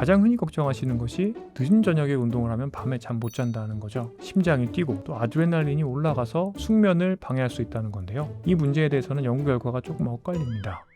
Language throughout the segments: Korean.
가장 흔히 걱정하시는 것이 늦은 저녁에 운동을 하면 밤에 잠 못 잔다는 거죠. 심장이 뛰고 또 아드레날린이 올라가서 숙면을 방해할 수 있다는 건데요. 이 문제에 대해서는 연구 결과가 조금 엇갈립니다.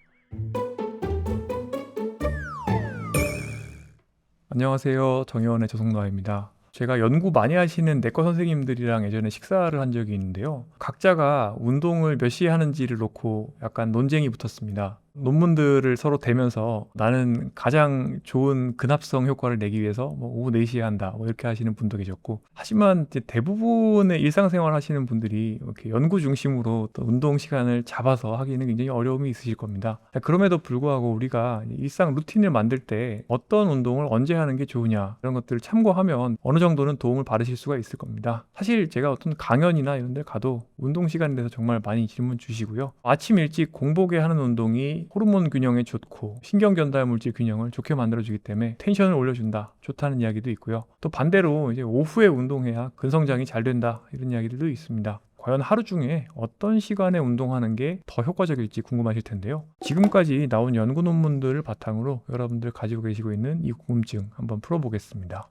안녕하세요. 정혜원의 조성노아입니다. 제가 연구 많이 하시는 내과 선생님들이랑 예전에 식사를 한 적이 있는데요. 각자가 운동을 몇 시에 하는지를 놓고 약간 논쟁이 붙었습니다. 논문들을 서로 대면서 나는 가장 좋은 근합성 효과를 내기 위해서 뭐 오후 4시에 한다 뭐 이렇게 하시는 분도 계셨고 하지만 이제 대부분의 일상생활 하시는 분들이 이렇게 연구 중심으로 또 운동 시간을 잡아서 하기는 굉장히 어려움이 있으실 겁니다. 자, 그럼에도 불구하고 우리가 일상 루틴을 만들 때 어떤 운동을 언제 하는 게 좋으냐 이런 것들을 참고하면 어느 정도는 도움을 받으실 수가 있을 겁니다. 사실 제가 어떤 강연이나 이런 데 가도 운동 시간에 대해서 정말 많이 질문 주시고요. 아침 일찍 공복에 하는 운동이 호르몬 균형에 좋고 신경 전달 물질 균형을 좋게 만들어주기 때문에 텐션을 올려준다 좋다는 이야기도 있고요. 또 반대로 이제 오후에 운동해야 근성장이 잘 된다 이런 이야기들도 있습니다. 과연 하루 중에 어떤 시간에 운동하는 게 더 효과적일지 궁금하실 텐데요. 지금까지 나온 연구 논문들을 바탕으로 여러분들 가지고 계시고 있는 이 궁금증 한번 풀어보겠습니다.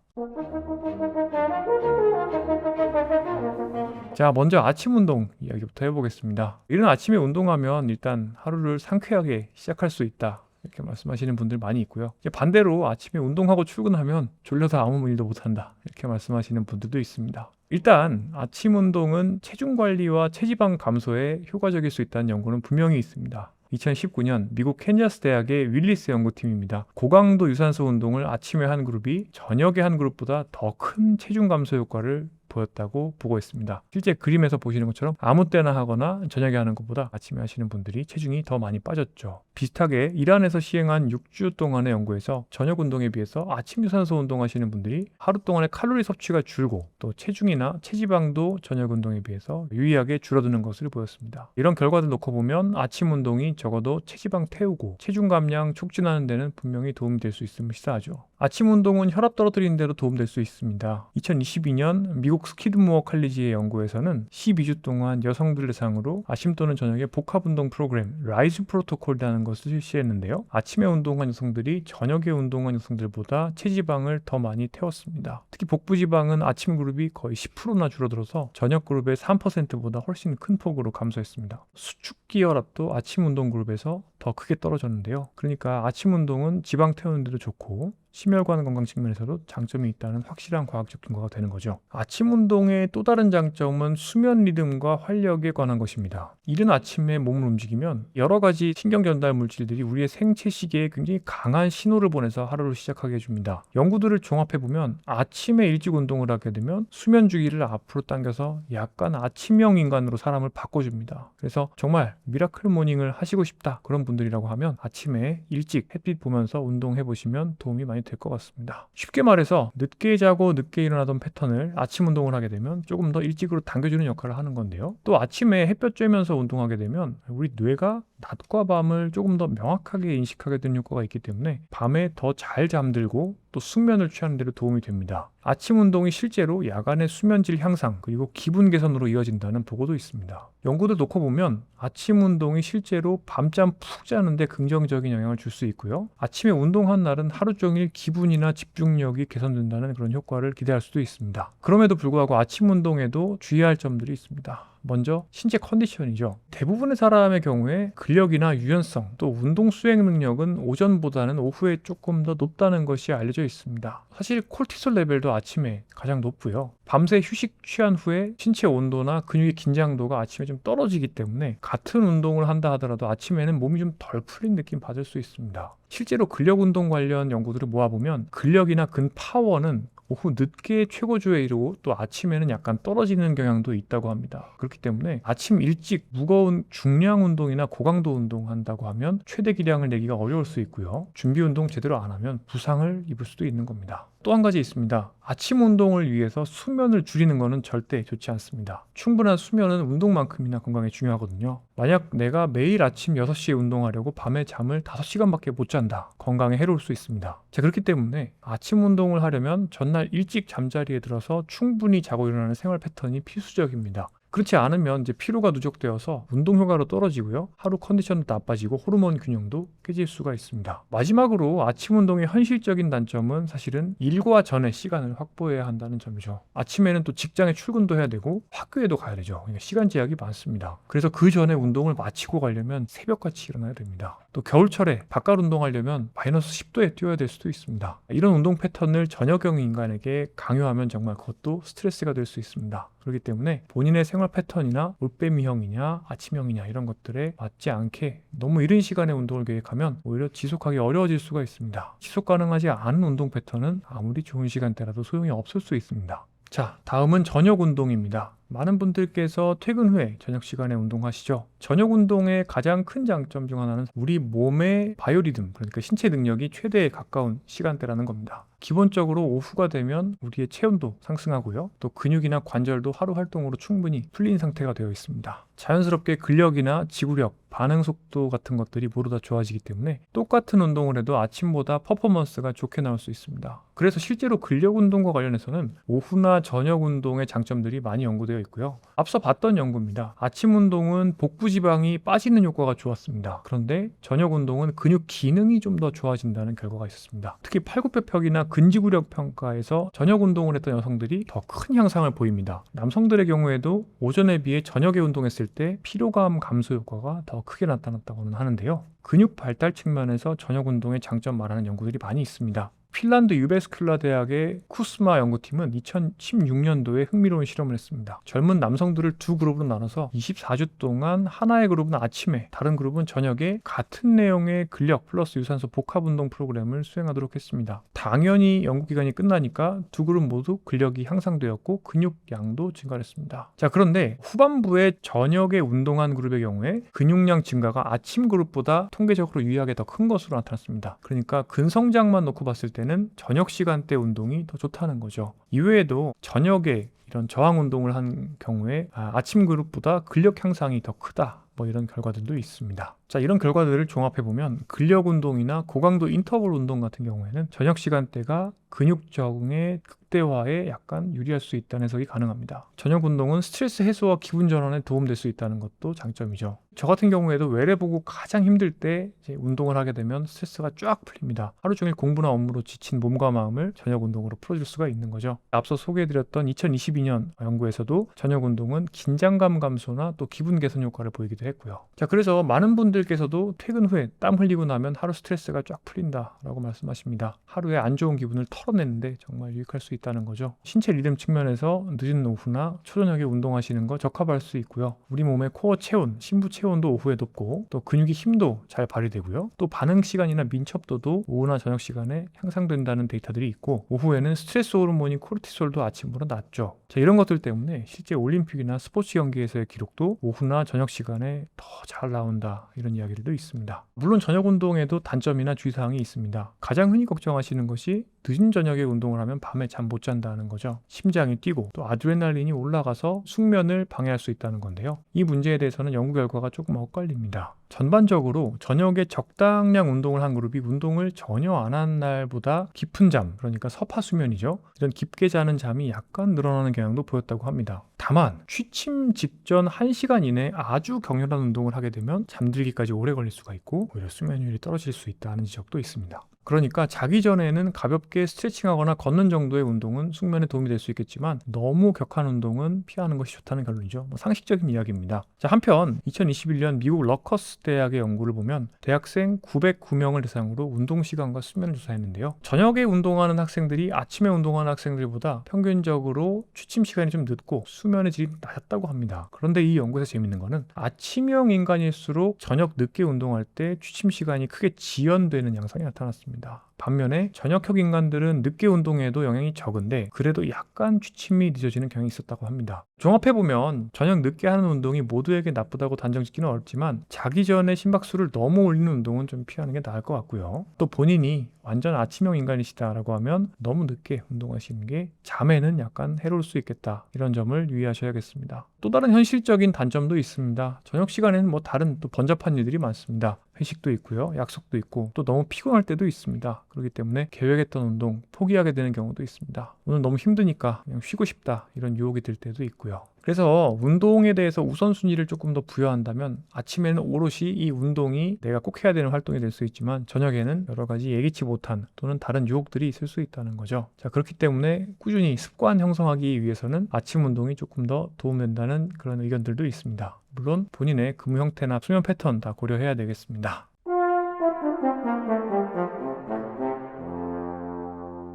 자, 먼저 아침 운동 이야기부터 해보겠습니다. 이른 아침에 운동하면 일단 하루를 상쾌하게 시작할 수 있다. 이렇게 말씀하시는 분들 많이 있고요. 반대로 아침에 운동하고 출근하면 졸려서 아무 일도 못한다. 이렇게 말씀하시는 분들도 있습니다. 일단 아침 운동은 체중 관리와 체지방 감소에 효과적일 수 있다는 연구는 분명히 있습니다. 2019년 미국 캔자스 대학의 윌리스 연구팀입니다. 고강도 유산소 운동을 아침에 한 그룹이 저녁에 한 그룹보다 더 큰 체중 감소 효과를 보였다고 보고 있습니다. 실제 그림에서 보시는 것처럼 아무 때나 하거나 저녁에 하는 것보다 아침에 하시는 분들이 체중이 더 많이 빠졌죠. 비슷하게 이란에서 시행한 6주 동안의 연구에서 저녁 운동에 비해서 아침 유산소 운동하시는 분들이 하루 동안의 칼로리 섭취가 줄고 또 체중이나 체지방도 저녁 운동에 비해서 유의하게 줄어드는 것을 보였습니다. 이런 결과들 놓고 보면 아침 운동이 적어도 체지방 태우고 체중 감량 촉진하는 데는 분명히 도움이 될 수 있음을 시사하죠. 아침 운동은 혈압 떨어뜨리는 데도 도움될 수 있습니다. 2022년 미국 스키드모어 칼리지의 연구에서는 12주 동안 여성들 대상으로 아침 또는 저녁에 복합 운동 프로그램 라이즈 프로토콜이라는 것을 실시했는데요. 아침에 운동한 여성들이 저녁에 운동한 여성들보다 체지방을 더 많이 태웠습니다. 특히 복부 지방은 아침 그룹이 거의 10%나 줄어들어서 저녁 그룹의 3%보다 훨씬 큰 폭으로 감소했습니다. 수축 기 혈압도 아침 운동 그룹에서 더 크게 떨어졌는데요. 그러니까 아침 운동은 지방 태우는 데도 좋고 심혈관 건강 측면에서도 장점이 있다는 확실한 과학적 근거가 되는 거죠. 아침 운동의 또 다른 장점은 수면 리듬과 활력에 관한 것입니다. 이른 아침에 몸을 움직이면 여러 가지 신경 전달 물질들이 우리의 생체 시계에 굉장히 강한 신호를 보내서 하루를 시작하게 해줍니다. 연구들을 종합해 보면 아침에 일찍 운동을 하게 되면 수면 주기를 앞으로 당겨서 약간 아침형 인간으로 사람을 바꿔줍니다. 그래서 정말 미라클 모닝을 하시고 싶다 그런 분들이라고 하면 아침에 일찍 햇빛 보면서 운동해 보시면 도움이 많이 될 것 같습니다. 쉽게 말해서 늦게 자고 늦게 일어나던 패턴을 아침 운동을 하게 되면 조금 더 일찍으로 당겨주는 역할을 하는 건데요. 또 아침에 햇볕 쬐면서 운동하게 되면 우리 뇌가 낮과 밤을 조금 더 명확하게 인식하게 되는 효과가 있기 때문에 밤에 더 잘 잠들고 또 숙면을 취하는 데도 도움이 됩니다. 아침 운동이 실제로 야간의 수면질 향상 그리고 기분 개선으로 이어진다는 보고도 있습니다. 연구들 놓고 보면 아침 운동이 실제로 밤잠 푹 자는데 긍정적인 영향을 줄 수 있고요. 아침에 운동한 날은 하루 종일 기분이나 집중력이 개선된다는 그런 효과를 기대할 수도 있습니다. 그럼에도 불구하고 아침 운동에도 주의할 점들이 있습니다. 먼저 신체 컨디션이죠. 대부분의 사람의 경우에 근력이나 유연성 또 운동 수행 능력은 오전보다는 오후에 조금 더 높다는 것이 알려져 있습니다. 사실 콜티솔 레벨도 아침에 가장 높고요. 밤새 휴식 취한 후에 신체 온도나 근육의 긴장도가 아침에 좀 떨어지기 때문에 같은 운동을 한다 하더라도 아침에는 몸이 좀 덜 풀린 느낌 받을 수 있습니다. 실제로 근력 운동 관련 연구들을 모아보면 근력이나 근 파워는 오후 늦게 최고조에 이르고 또 아침에는 약간 떨어지는 경향도 있다고 합니다. 그렇기 때문에 아침 일찍 무거운 중량 운동이나 고강도 운동 한다고 하면 최대 기량을 내기가 어려울 수 있고요. 준비 운동 제대로 안 하면 부상을 입을 수도 있는 겁니다. 또 한 가지 있습니다. 아침 운동을 위해서 수면을 줄이는 것은 절대 좋지 않습니다. 충분한 수면은 운동만큼이나 건강에 중요하거든요. 만약 내가 매일 아침 6시에 운동하려고 밤에 잠을 5시간밖에 못 잔다. 건강에 해로울 수 있습니다. 자, 그렇기 때문에 아침 운동을 하려면 전날 일찍 잠자리에 들어서 충분히 자고 일어나는 생활 패턴이 필수적입니다. 그렇지 않으면 이제 피로가 누적되어서 운동 효과로 떨어지고요. 하루 컨디션도 나빠지고 호르몬 균형도 깨질 수가 있습니다. 마지막으로 아침 운동의 현실적인 단점은 사실은 일과 전에 시간을 확보해야 한다는 점이죠. 아침에는 또 직장에 출근도 해야 되고 학교에도 가야 되죠. 그러니까 시간 제약이 많습니다. 그래서 그 전에 운동을 마치고 가려면 새벽같이 일어나야 됩니다. 또 겨울철에 바깥 운동하려면 마이너스 10도에 뛰어야 될 수도 있습니다. 이런 운동 패턴을 저녁형 인간에게 강요하면 정말 그것도 스트레스가 될 수 있습니다. 그렇기 때문에 본인의 생활 패턴이나 올빼미형이냐 아침형이냐 이런 것들에 맞지 않게 너무 이른 시간에 운동을 계획하면 오히려 지속하기 어려워질 수가 있습니다. 지속 가능하지 않은 운동 패턴은 아무리 좋은 시간대라도 소용이 없을 수 있습니다. 자, 다음은 저녁 운동입니다. 많은 분들께서 퇴근 후에 저녁 시간에 운동하시죠. 저녁 운동의 가장 큰 장점 중 하나는 우리 몸의 바이오리듬, 그러니까 신체 능력이 최대에 가까운 시간대라는 겁니다. 기본적으로 오후가 되면 우리의 체온도 상승하고요. 또 근육이나 관절도 하루 활동으로 충분히 풀린 상태가 되어 있습니다. 자연스럽게 근력이나 지구력, 반응 속도 같은 것들이 모두 다 좋아지기 때문에 똑같은 운동을 해도 아침보다 퍼포먼스가 좋게 나올 수 있습니다. 그래서 실제로 근력 운동과 관련해서는 오후나 저녁 운동의 장점들이 많이 연구되어 있고요. 앞서 봤던 연구입니다. 아침 운동은 복부 지방이 빠지는 효과가 좋았습니다. 그런데 저녁 운동은 근육 기능이 좀 더 좋아진다는 결과가 있었습니다. 특히 팔굽혀펴기나 근지구력 평가에서 저녁 운동을 했던 여성들이 더 큰 향상을 보입니다. 남성들의 경우에도 오전에 비해 저녁에 운동했을 때 피로감 감소 효과가 더 크게 나타났다고는 하는데요. 근육 발달 측면에서 저녁 운동의 장점 말하는 연구들이 많이 있습니다. 핀란드 유베스클라 대학의 쿠스마 연구팀은 2016년도에 흥미로운 실험을 했습니다. 젊은 남성들을 두 그룹으로 나눠서 24주 동안 하나의 그룹은 아침에, 다른 그룹은 저녁에 같은 내용의 근력 플러스 유산소 복합 운동 프로그램을 수행하도록 했습니다. 당연히 연구 기간이 끝나니까 두 그룹 모두 근력이 향상되었고 근육량도 증가했습니다. 자, 그런데 후반부에 저녁에 운동한 그룹의 경우에 근육량 증가가 아침 그룹보다 통계적으로 유의하게 더 큰 것으로 나타났습니다. 그러니까 근성장만 놓고 봤을 때 때는 저녁 시간대 운동이 더 좋다는 거죠. 이외에도 저녁에 이런 저항 운동을 한 경우에 아, 아침 그룹보다 근력 향상이 더 크다. 뭐 이런 결과들도 있습니다. 자, 이런 결과들을 종합해 보면 근력 운동이나 고강도 인터벌 운동 같은 경우에는 저녁 시간대가 근육 적응의 극대화에 약간 유리할 수 있다는 해석이 가능합니다. 저녁 운동은 스트레스 해소와 기분 전환에 도움될 수 있다는 것도 장점이죠. 저 같은 경우에도 외래 보고 가장 힘들 때 운동을 하게 되면 스트레스가 쫙 풀립니다. 하루 종일 공부나 업무로 지친 몸과 마음을 저녁 운동으로 풀어줄 수가 있는 거죠. 앞서 소개해드렸던 2022년 연구에서도 저녁 운동은 긴장감 감소나 또 기분 개선 효과를 보이기도 했고요. 자, 그래서 많은 분들 께서도 퇴근 후에 땀 흘리고 나면 하루 스트레스가 쫙 풀린다라고 말씀하십니다. 하루에 안 좋은 기분을 털어내는데 정말 유익할 수 있다는 거죠. 신체 리듬 측면에서 늦은 오후나 초저녁에 운동하시는 거 적합할 수 있고요. 우리 몸의 코어 체온, 심부 체온도 오후에 높고 또 근육의 힘도 잘 발휘되고요. 또 반응 시간이나 민첩도도 오후나 저녁 시간에 향상된다는 데이터들이 있고 오후에는 스트레스 호르몬인 코르티솔도 아침보다 낮죠. 자, 이런 것들 때문에 실제 올림픽이나 스포츠 경기에서의 기록도 오후나 저녁 시간에 더 잘 나온다 이런 이야기들도 있습니다. 물론 저녁 운동에도 단점이나 주의사항이 있습니다. 가장 흔히 걱정하시는 것이 늦은 저녁에 운동을 하면 밤에 잠 못 잔다는 거죠. 심장이 뛰고 또 아드레날린이 올라가서 숙면을 방해할 수 있다는 건데요. 이 문제에 대해서는 연구 결과가 조금 엇갈립니다. 전반적으로 저녁에 적당량 운동을 한 그룹이 운동을 전혀 안 한 날보다 깊은 잠, 그러니까 서파 수면이죠. 이런 깊게 자는 잠이 약간 늘어나는 경향도 보였다고 합니다. 다만 취침 직전 1시간 이내 아주 격렬한 운동을 하게 되면 잠들기까지 오래 걸릴 수가 있고 오히려 수면율이 떨어질 수 있다는 지적도 있습니다. 그러니까 자기 전에는 가볍게 스트레칭하거나 걷는 정도의 운동은 숙면에 도움이 될 수 있겠지만 너무 격한 운동은 피하는 것이 좋다는 결론이죠. 뭐 상식적인 이야기입니다. 자, 한편 2021년 미국 러커스 대학의 연구를 보면 대학생 909명을 대상으로 운동 시간과 수면을 조사했는데요. 저녁에 운동하는 학생들이 아침에 운동하는 학생들보다 평균적으로 취침 시간이 좀 늦고 수면의 질이 낮았다고 합니다. 그런데 이 연구에서 재밌는 거는 아침형 인간일수록 저녁 늦게 운동할 때 취침 시간이 크게 지연되는 양상이 나타났습니다. 있습니다. 반면에 저녁형 인간들은 늦게 운동해도 영향이 적은데 그래도 약간 취침이 늦어지는 경향이 있었다고 합니다. 종합해보면 저녁 늦게 하는 운동이 모두에게 나쁘다고 단정짓기는 어렵지만 자기 전에 심박수를 너무 올리는 운동은 좀 피하는 게 나을 것 같고요. 또 본인이 완전 아침형 인간이시다라고 하면 너무 늦게 운동하시는 게 잠에는 약간 해로울 수 있겠다. 이런 점을 유의하셔야겠습니다. 또 다른 현실적인 단점도 있습니다. 저녁 시간에는 뭐 다른 또 번잡한 일들이 많습니다. 회식도 있고요. 약속도 있고 또 너무 피곤할 때도 있습니다. 그렇기 때문에 계획했던 운동 포기하게 되는 경우도 있습니다. 오늘 너무 힘드니까 그냥 쉬고 싶다 이런 유혹이 들 때도 있고요. 그래서 운동에 대해서 우선순위를 조금 더 부여한다면 아침에는 오롯이 이 운동이 내가 꼭 해야 되는 활동이 될 수 있지만 저녁에는 여러 가지 예기치 못한 또는 다른 유혹들이 있을 수 있다는 거죠. 자, 그렇기 때문에 꾸준히 습관 형성하기 위해서는 아침 운동이 조금 더 도움된다는 그런 의견들도 있습니다. 물론 본인의 근무 형태나 수면 패턴 다 고려해야 되겠습니다.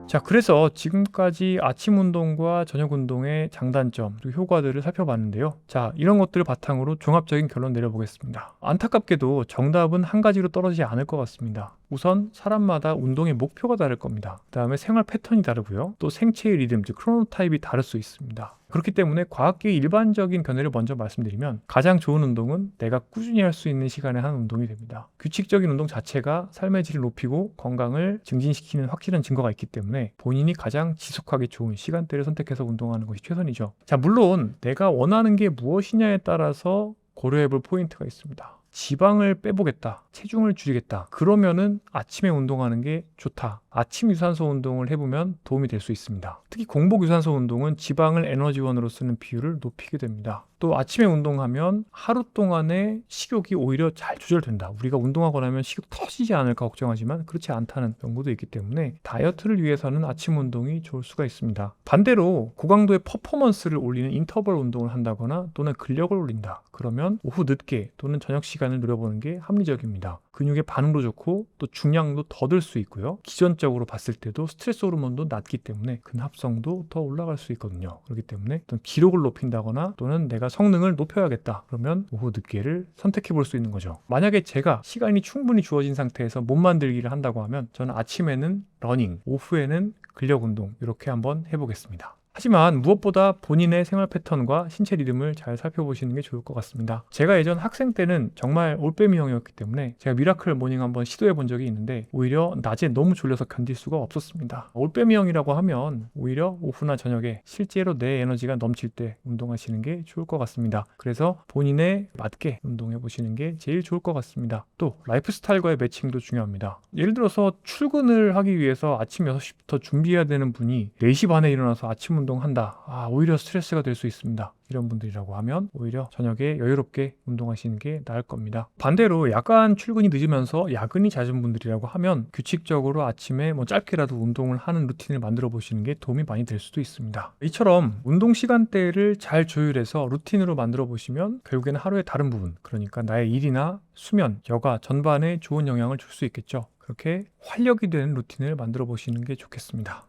자, 그래서 지금까지 아침 운동과 저녁 운동의 장단점 그리고 효과들을 살펴봤는데요. 자, 이런 것들을 바탕으로 종합적인 결론 내려보겠습니다. 안타깝게도 정답은 한 가지로 떨어지지 않을 것 같습니다. 우선 사람마다 운동의 목표가 다를 겁니다. 그 다음에 생활 패턴이 다르고요. 또 생체의 리듬, 즉 크로노타입이 다를 수 있습니다. 그렇기 때문에 과학계의 일반적인 견해를 먼저 말씀드리면 가장 좋은 운동은 내가 꾸준히 할 수 있는 시간에 하는 운동이 됩니다. 규칙적인 운동 자체가 삶의 질을 높이고 건강을 증진시키는 확실한 증거가 있기 때문에 본인이 가장 지속하기 좋은 시간대를 선택해서 운동하는 것이 최선이죠. 자, 물론 내가 원하는 게 무엇이냐에 따라서 고려해 볼 포인트가 있습니다. 지방을 빼보겠다, 체중을 줄이겠다. 그러면은 아침에 운동하는 게 좋다. 아침 유산소 운동을 해보면 도움이 될 수 있습니다. 특히 공복 유산소 운동은 지방을 에너지원으로 쓰는 비율을 높이게 됩니다. 또 아침에 운동하면 하루 동안의 식욕이 오히려 잘 조절된다. 우리가 운동하고 나면 식욕 터지지 않을까 걱정하지만 그렇지 않다는 연구도 있기 때문에 다이어트를 위해서는 아침 운동이 좋을 수가 있습니다. 반대로 고강도의 퍼포먼스를 올리는 인터벌 운동을 한다거나 또는 근력을 올린다. 그러면 오후 늦게 또는 저녁 시간을 누려보는 게 합리적입니다. 근육의 반응도 좋고 또 중량도 더 들 수 있고요. 기전적으로 봤을 때도 스트레스 호르몬도 낮기 때문에 근합성도 더 올라갈 수 있거든요. 그렇기 때문에 어떤 기록을 높인다거나 또는 내가 성능을 높여야겠다. 그러면 오후 늦게를 선택해 볼 수 있는 거죠. 만약에 제가 시간이 충분히 주어진 상태에서 몸 만들기를 한다고 하면 저는 아침에는 러닝, 오후에는 근력 운동 이렇게 한번 해보겠습니다. 하지만 무엇보다 본인의 생활 패턴과 신체 리듬을 잘 살펴보시는 게 좋을 것 같습니다. 제가 예전 학생 때는 정말 올빼미형이었기 때문에 제가 미라클 모닝 한번 시도해 본 적이 있는데 오히려 낮에 너무 졸려서 견딜 수가 없었습니다. 올빼미형이라고 하면 오히려 오후나 저녁에 실제로 내 에너지가 넘칠 때 운동하시는 게 좋을 것 같습니다. 그래서 본인에 맞게 운동해 보시는 게 제일 좋을 것 같습니다. 또 라이프 스타일과의 매칭도 중요합니다. 예를 들어서 출근을 하기 위해서 아침 6시부터 준비해야 되는 분이 4시 반에 일어나서 아침 운동 운동한다. 아, 오히려 스트레스가 될 수 있습니다. 이런 분들이라고 하면 오히려 저녁에 여유롭게 운동하시는 게 나을 겁니다. 반대로 약간 출근이 늦으면서 야근이 잦은 분들이라고 하면 규칙적으로 아침에 뭐 짧게라도 운동을 하는 루틴을 만들어 보시는 게 도움이 많이 될 수도 있습니다. 이처럼 운동 시간대를 잘 조율해서 루틴으로 만들어 보시면 결국에는 하루의 다른 부분, 그러니까 나의 일이나 수면, 여가 전반에 좋은 영향을 줄 수 있겠죠. 그렇게 활력이 되는 루틴을 만들어 보시는 게 좋겠습니다.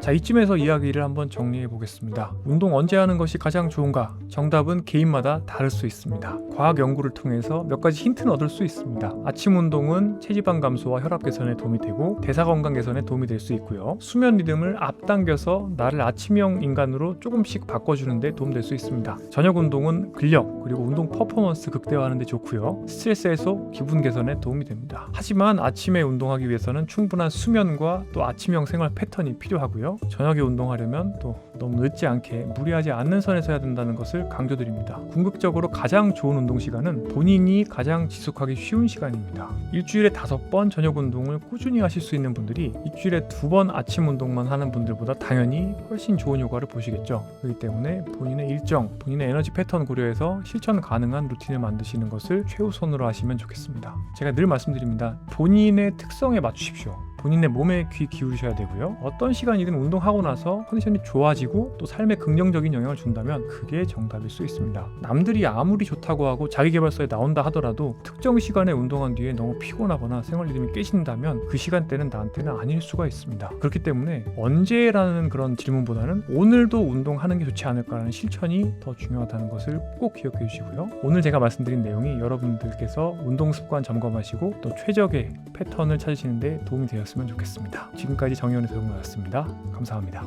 자, 이쯤에서 이야기를 한번 정리해 보겠습니다. 운동 언제 하는 것이 가장 좋은가? 정답은 개인마다 다를 수 있습니다. 과학 연구를 통해서 몇 가지 힌트는 얻을 수 있습니다. 아침 운동은 체지방 감소와 혈압 개선에 도움이 되고 대사 건강 개선에 도움이 될 수 있고요. 수면 리듬을 앞당겨서 나를 아침형 인간으로 조금씩 바꿔주는 데 도움될 수 있습니다. 저녁 운동은 근력 그리고 운동 퍼포먼스 극대화하는 데 좋고요. 스트레스 해소, 기분 개선에 도움이 됩니다. 하지만 아침에 운동하기 위해서는 충분한 수면과 또 아침형 생활 패턴이 필요하고요. 저녁에 운동하려면 또 너무 늦지 않게 무리하지 않는 선에서 해야 된다는 것을 강조드립니다. 궁극적으로 가장 좋은 운동 시간은 본인이 가장 지속하기 쉬운 시간입니다. 일주일에 다섯 번 저녁 운동을 꾸준히 하실 수 있는 분들이 일주일에 두 번 아침 운동만 하는 분들보다 당연히 훨씬 좋은 효과를 보시겠죠. 그렇기 때문에 본인의 일정, 본인의 에너지 패턴 고려해서 실천 가능한 루틴을 만드시는 것을 최우선으로 하시면 좋겠습니다. 제가 늘 말씀드립니다. 본인의 특성에 맞추십시오. 본인의 몸에 귀 기울이셔야 되고요. 어떤 시간이든 운동하고 나서 컨디션이 좋아지고 또 삶에 긍정적인 영향을 준다면 그게 정답일 수 있습니다. 남들이 아무리 좋다고 하고 자기 개발서에 나온다 하더라도 특정 시간에 운동한 뒤에 너무 피곤하거나 생활 리듬이 깨진다면 그 시간대는 나한테는 아닐 수가 있습니다. 그렇기 때문에 언제라는 그런 질문보다는 오늘도 운동하는 게 좋지 않을까라는 실천이 더 중요하다는 것을 꼭 기억해 주시고요. 오늘 제가 말씀드린 내용이 여러분들께서 운동 습관 점검하시고 또 최적의 패턴을 찾으시는데 도움이 되었습니다. 되었으면 좋겠습니다. 지금까지 정의원의 도움이었습니다. 감사합니다.